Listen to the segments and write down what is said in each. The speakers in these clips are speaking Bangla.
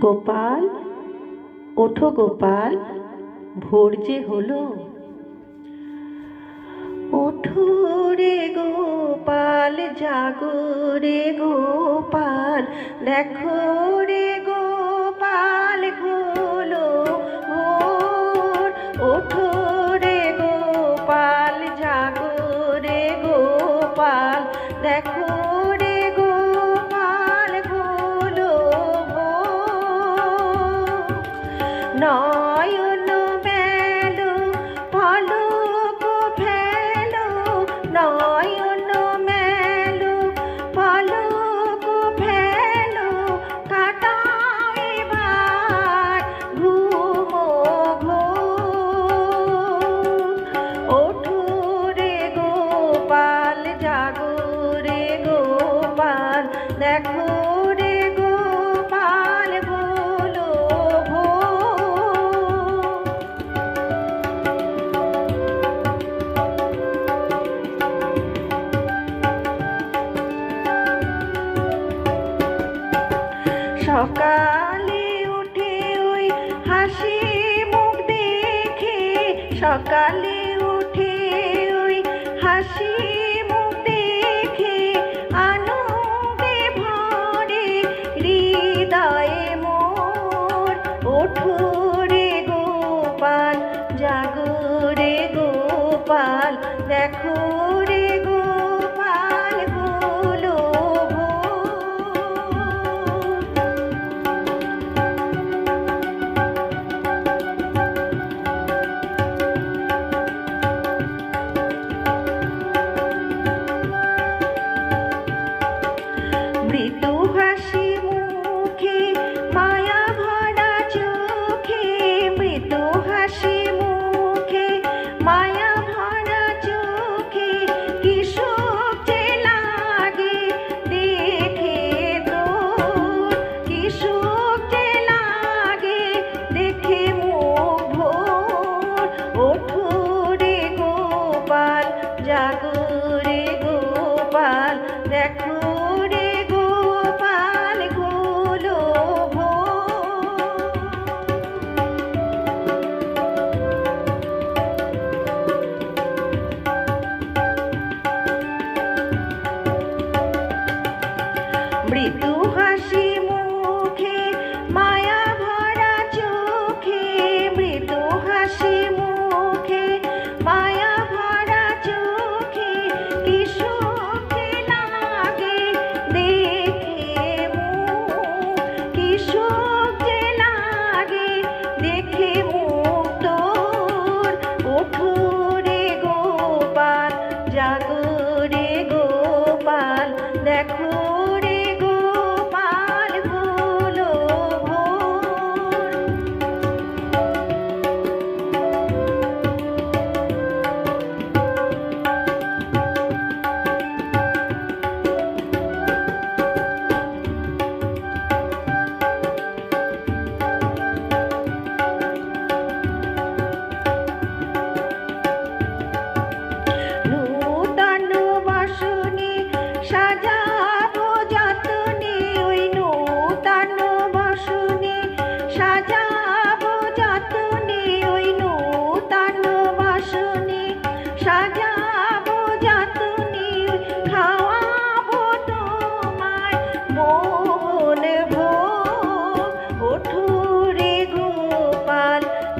গোপাল, ওঠো গোপাল, ভোর যে হলো। ওঠো রে গোপাল, জাগো রে গোপাল, দেখো রে গোপাল হলো ভোর। ওঠো রে গোপাল, জাগো রে গোপাল, দেখো সকালে উঠে ওই হাসি মুখ দেখে সকালে উঠে ওই হাসি দেখে গোপাল গোপাল দেখো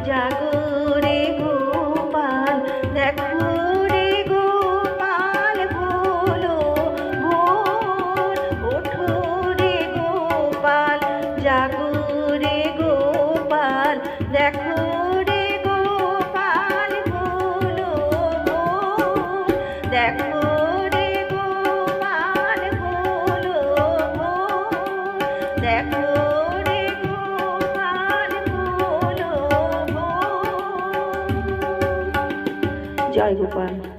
জাগরে গোপাল, দেখো রে গোপাল ভোলো ভোর, ওঠো রে গোপাল জাগরে গোপাল, দেখো রে গোপাল ভোলো ভোর, দেখো 加一个关